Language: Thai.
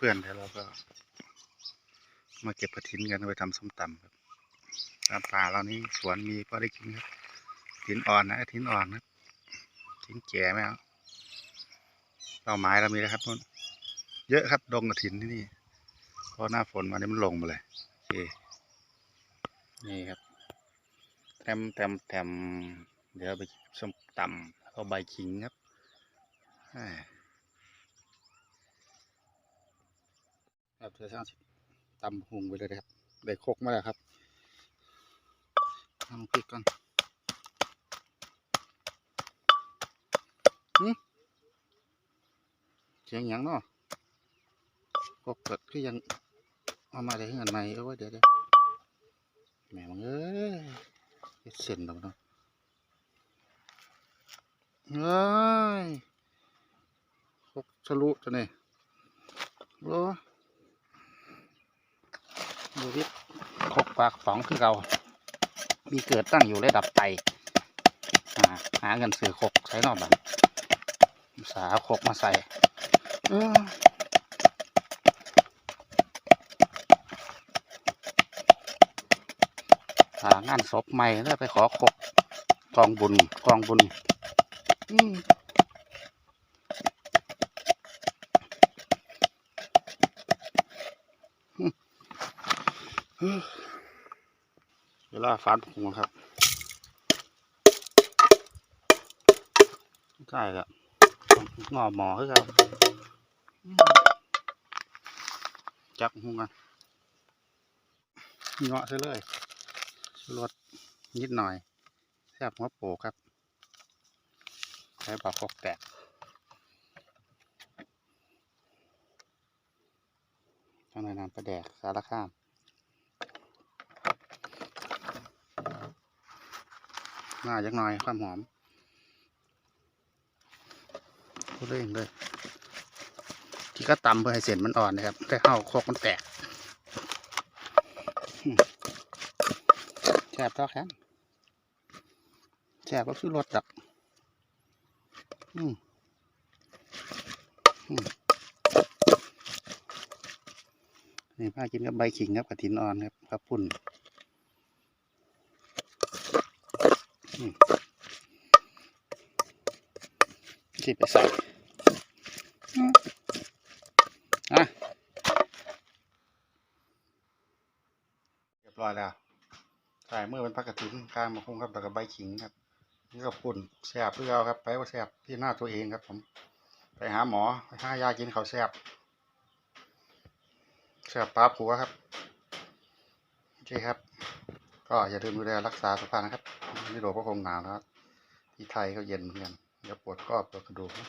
เดี๋ยวเราก็ มาเก็บกระถินกันไปทำส้มตำครับตามป่าเรานี่สวนมีก็ได้กินครับถินอ่อนนะถินอ่อนนะถินแก่ไหม่เอาเราไม้เรามีแล้วครับนู่นเยอะครับดงกระถินที่นี่เพราะหน้าฝนมานี่มันลงมาเลยโอเคนี่ครับแตมแตมแตมเดี๋ยวไปส้มตำเอาใบขิงครับอ่า ครับเธอสร้างสิตำหุงไปเลยนะครับได้โคกมาแล้วครับทำพริกก่อนหึเสียงหยังเนาะโคกเกิดคือยังเอามาได้เงินใหม่เออว่าเดี๋ยวเดี๋ยวแหม่มึงเอ้ยเฮ็ดเส้นดอกเนาะเฮ้ยโคกทะลุตัวนี้โอ้ ดูที่คกปลากระป๋องคือเรามีเกิดตั้งอยู่ระดับไตหาเงินซื้อคกใช้นอกบันสาคกมาใส่เออหางานศพใหม่แล้วไปขอคกกองบุญกองบุญ อืม เวลาฟาดผงครับใช่ครับงอหมอคือครับจับหุงกันเงาะซะเลยชูรสนิดหน่อยแซ่บหัวโปกครับใช้ปากคกแตกทางในน้ำปลาแดกสารข้าม หน้าจักหน่อยความหอมพูดเองเลยที่ก็ตำเพื่อให้เส้นมันอ่อนนะครับแต่เข้าวโคกมันแตกแซ่บท้อแข็งแซ่บก็คือรสดักอืมนี่ป้ากินกับใบขิงครับกระถินอ่อนครับข้าวปุ้น ที่ไปใส่อะเรียบร้อยแล้วใส่เมื่อเป็นพักกระถิ่นข้างมาคุ้งครับแล้วก็ใบขิงครับ นี่ก็ปุ่นแสบเพื่อเอาครับ ไปว่าแสบที่หน้าตัวเองครับผม ไปหาหมอไปหายากินเขาวแสบแสบปลาผัวครับโอเคครับ ก็อย่าลืมดูแลรักษาสุขภาพนะครับ นี่โดก็คงหนาวนะครับ ที่ไทยก็เย็นเหมือนกันเดี๋ยวปวดข้อปวดกระดูกนะ